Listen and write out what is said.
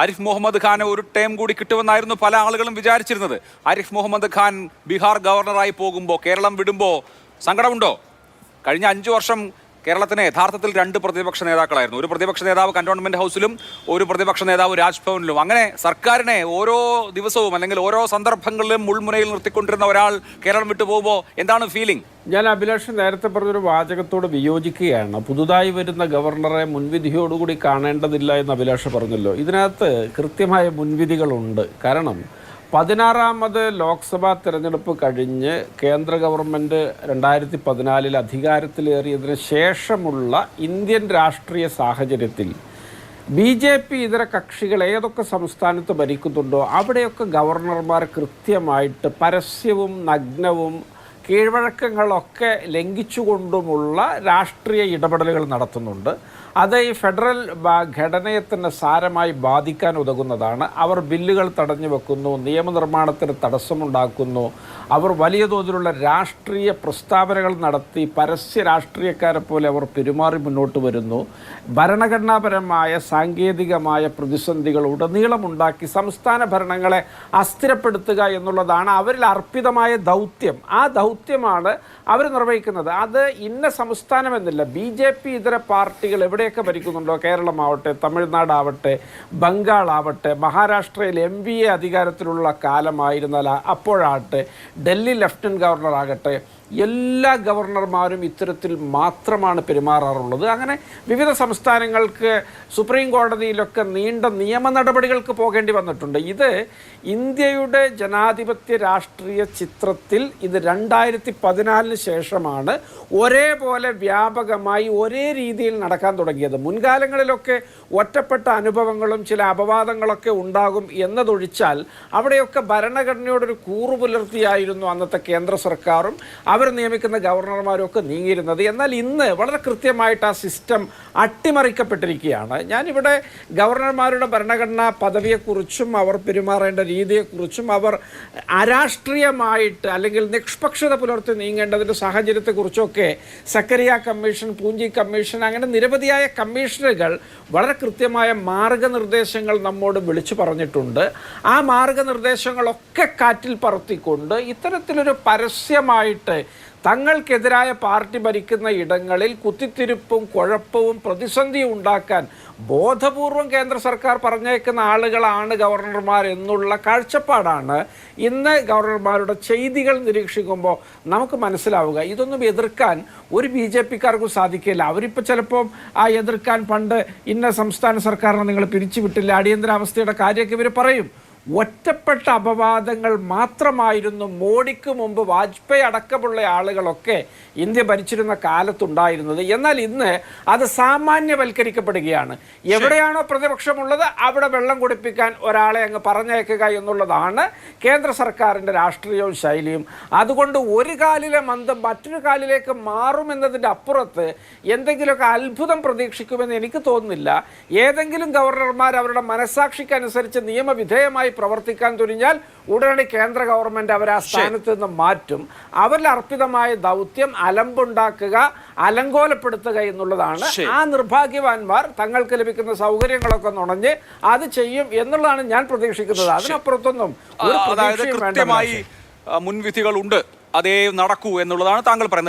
ആരിഫ് മുഹമ്മദ് ഖാന് ഒരു ടേം കൂടി കിട്ടുമെന്നായിരുന്നു പല ആളുകളും വിചാരിച്ചിരുന്നത്. അരിഫ് മുഹമ്മദ് ഖാൻ ബീഹാർ ഗവർണറായി പോകുമ്പോൾ കേരളം വിടുമ്പോൾ സങ്കടമുണ്ടോ? കഴിഞ്ഞ അഞ്ചു വർഷം കേരളത്തിന് യഥാർത്ഥത്തിൽ രണ്ട് പ്രതിപക്ഷ നേതാക്കളായിരുന്നു. ഒരു പ്രതിപക്ഷ നേതാവ് കന്റോൺമെന്റ് ഹൗസിലും ഒരു പ്രതിപക്ഷ നേതാവ് രാജ്ഭവനിലും. അങ്ങനെ സർക്കാരിനെ ഓരോ ദിവസവും അല്ലെങ്കിൽ ഓരോ സന്ദർഭങ്ങളിലും മുൾമുനയിൽ നിർത്തിക്കൊണ്ടിരുന്ന ഒരാൾ കേരളം വിട്ടു പോകുമ്പോൾ എന്താണ് ഫീലിംഗ് ഞാൻ അഭിലാഷ് നേരത്തെ പറഞ്ഞൊരു വാചകത്തോട് വിയോജിക്കുകയാണ്. പുതുതായി വരുന്ന ഗവർണറെ മുൻവിധിയോടുകൂടി കാണേണ്ടതില്ല എന്ന് അഭിലാഷ് പറഞ്ഞല്ലോ. ഇതിനകത്ത് കൃത്യമായ മുൻവിധികളുണ്ട്. കാരണം പതിനാറാമത് ലോക്സഭാ തിരഞ്ഞെടുപ്പ് കഴിഞ്ഞ് കേന്ദ്ര ഗവൺമെന്റ് രണ്ടായിരത്തി പതിനാലിൽ അധികാരത്തിലേറിയതിന് ശേഷമുള്ള ഇന്ത്യൻ രാഷ്ട്രീയ സാഹചര്യത്തിൽ ബി ജെ പി ഇതര കക്ഷികൾ ഏതൊക്കെ സംസ്ഥാനത്ത് ഭരിക്കുന്നുണ്ടോ അവിടെയൊക്കെ ഗവർണർമാർ കൃത്യമായിട്ട് പരസ്യവും നഗ്നവും കീഴ്വഴക്കങ്ങളൊക്കെ ലംഘിച്ചുകൊണ്ടുമുള്ള രാഷ്ട്രീയ ഇടപെടലുകൾ നടത്തുന്നുണ്ട്. അത് ഈ ഫെഡറൽ ഘടനയെ തന്നെ സാരമായി ബാധിക്കാൻ ഉതകുന്നതാണ്. അവർ ബില്ലുകൾ തടഞ്ഞു വെക്കുന്നു നിയമനിർമ്മാണത്തിന് തടസ്സമുണ്ടാക്കുന്നു. അവർ വലിയ തോതിലുള്ള രാഷ്ട്രീയ പ്രസ്താവനകൾ നടത്തി പരസ്യ രാഷ്ട്രീയക്കാരെ പോലെ അവർ പെരുമാറി മുന്നോട്ട് വരുന്നു. ഭരണഘടനാപരമായ സാങ്കേതികമായ പ്രതിസന്ധികൾ ഉടനീളമുണ്ടാക്കി സംസ്ഥാന ഭരണങ്ങളെ അസ്ഥിരപ്പെടുത്തുക എന്നുള്ളതാണ് അവരിൽ അർപ്പിതമായ ദൗത്യം. ആ ദൗത്യമാണ് അവർ നിർവഹിക്കുന്നത്. അത് ഇന്ന സംസ്ഥാനമെന്നില്ല ബി ജെ പി ഇതര പാർട്ടികൾ എവിടെയൊക്കെ ഭരിക്കുന്നുണ്ടോ? കേരളമാവട്ടെ തമിഴ്നാടാവട്ടെ ബംഗാളാവട്ടെ മഹാരാഷ്ട്രയിൽ എം വി എ അധികാരത്തിലുള്ള കാലമായിരുന്നാൽ അപ്പോഴാകട്ടെ ഡൽഹി ലഫ്റ്റനന്റ് ഗവർണർ ആകട്ടെ എല്ലാ ഗവർണർമാരും ഇത്തരത്തിൽ മാത്രമാണ് പെരുമാറാറുള്ളത്. അങ്ങനെ വിവിധ സംസ്ഥാനങ്ങൾക്ക് സുപ്രീം കോടതിയിലൊക്കെ നീണ്ട നിയമ നടപടികൾക്ക് പോകേണ്ടി വന്നിട്ടുണ്ട്. ഇത് ഇന്ത്യയുടെ ജനാധിപത്യ രാഷ്ട്രീയ ചിത്രത്തിൽ ഇത് രണ്ടായിരത്തി പതിനാലിന് ശേഷമാണ് ഒരേപോലെ വ്യാപകമായി ഒരേ രീതിയിൽ നടക്കാൻ തുടങ്ങിയത്. മുൻകാലങ്ങളിലൊക്കെ ഒറ്റപ്പെട്ട അനുഭവങ്ങളും ചില അപവാദങ്ങളൊക്കെ ഉണ്ടാകും എന്നതൊഴിച്ചാൽ അവിടെയൊക്കെ ഭരണഘടനയോടൊരു കൂറു പുലർത്തിയായിരുന്നു അന്നത്തെ കേന്ദ്ര സർക്കാരും. അവർ നിയമിക്കുന്ന ഗവർണർമാരൊക്കെ നീങ്ങിയിരുന്നത്. എന്നാൽ ഇന്ന് വളരെ കൃത്യമായിട്ട് ആ സിസ്റ്റം അട്ടിമറിക്കപ്പെട്ടിരിക്കുകയാണ്. ഞാനിവിടെ ഗവർണർമാരുടെ ഭരണഘടനാ പദവിയെക്കുറിച്ചും അവർ പെരുമാറേണ്ട രീതിയെക്കുറിച്ചും അവർ അരാഷ്ട്രീയമായിട്ട് അല്ലെങ്കിൽ നിഷ്പക്ഷത പുലർത്തി നീങ്ങേണ്ടതിന്റെ സാഹചര്യത്തെക്കുറിച്ചൊക്കെ സക്കരിയ കമ്മീഷൻ പൂഞ്ചി കമ്മീഷൻ അങ്ങനെ നിരവധിയായ കമ്മീഷനുകൾ വളരെ കൃത്യമായ മാർഗനിർദ്ദേശങ്ങൾ നമ്മോട് വിളിച്ചു പറഞ്ഞിട്ടുണ്ട്. ആ മാർഗനിർദ്ദേശങ്ങളൊക്കെ കാറ്റിൽ പറത്തിക്കൊണ്ട് ഇത്തരത്തിലൊരു പരസ്യമായിട്ട് തങ്ങൾക്കെതിരായ പാർട്ടി ഭരിക്കുന്ന ഇടങ്ങളിൽ കുത്തിത്തിരിപ്പും കുഴപ്പവും പ്രതിസന്ധിയും ഉണ്ടാക്കാൻ ബോധപൂർവം കേന്ദ്ര സർക്കാർ പറഞ്ഞേക്കുന്ന ആളുകളാണ് ഗവർണർമാർ എന്നുള്ള കാഴ്ചപ്പാടാണ്. ഇന്ന് ഗവർണർമാരുടെ ചെയ്തികൾ നിരീക്ഷിക്കുമ്പോൾ നമുക്ക് മനസ്സിലാവുക ഇതൊന്നും എതിർക്കാൻ ഒരു ബി ജെ പിക്കാർക്കും സാധിക്കില്ല. അവരിപ്പോൾ ചിലപ്പോൾ ആ എതിർക്കാൻ പണ്ട് ഇന്ന സംസ്ഥാന സർക്കാരിനെ നിങ്ങൾ പിരിച്ചുവിട്ടില്ല അടിയന്തരാവസ്ഥയുടെ കാര്യമൊക്കെ ഇവർ പറയും. ഒറ്റപ്പെട്ട അപവാദങ്ങൾ മാത്രമായിരുന്നു മോഡിക്ക് മുമ്പ് വാജ്പേയി അടക്കമുള്ള ആളുകളൊക്കെ ഇന്ത്യ ഭരിച്ചിരുന്ന കാലത്തുണ്ടായിരുന്നത്. എന്നാൽ ഇന്ന് അത് സാമാന്യവൽക്കരിക്കപ്പെടുകയാണ്. എവിടെയാണോ പ്രതിപക്ഷമുള്ളത് അവിടെ വെള്ളം കുടിപ്പിക്കാൻ ഒരാളെ അങ്ങ് പറഞ്ഞേക്കുക എന്നുള്ളതാണ് കേന്ദ്ര സർക്കാരിന്റെ രാഷ്ട്രീയവും ശൈലിയും. അതുകൊണ്ട് ഒരു കാലിലെ മന്ദം മറ്റൊരു കാലിലേക്ക് മാറുമെന്നതിന്റെ അപ്പുറത്ത് എന്തെങ്കിലുമൊക്കെ അത്ഭുതം പ്രതീക്ഷിക്കുമെന്ന് എനിക്ക് തോന്നുന്നില്ല. ഏതെങ്കിലും ഗവർണർമാർ അവരുടെ മനസാക്ഷിക്കനുസരിച്ച് നിയമവിധേയമായി പ്രവർത്തിക്കാൻ തുനിഞ്ഞാൽ ഉടനടി കേന്ദ്ര ഗവൺമെന്റ് അവരെ ആ സ്ഥാനത്ത് നിന്ന് മാറ്റും. അവരിൽ അർപ്പിതമായ ദൗത്യം അലമ്പുണ്ടാക്കുക അലങ്കോലപ്പെടുത്തുക എന്നുള്ളതാണ്. ആ നിർഭാഗ്യവാന്മാർ തങ്ങൾക്ക് ലഭിക്കുന്ന സൗകര്യങ്ങളൊക്കെ നുണഞ്ഞ് അത് ചെയ്യും എന്നുള്ളതാണ് ഞാൻ പ്രതീക്ഷിക്കുന്നത്. അതിനപ്പുറത്തൊന്നും ഒരു അതായത് കൃത്യമായി ആ, അതേ നടക്കൂ എന്നുള്ളതാണ് താങ്കൾ പറയുന്നത്.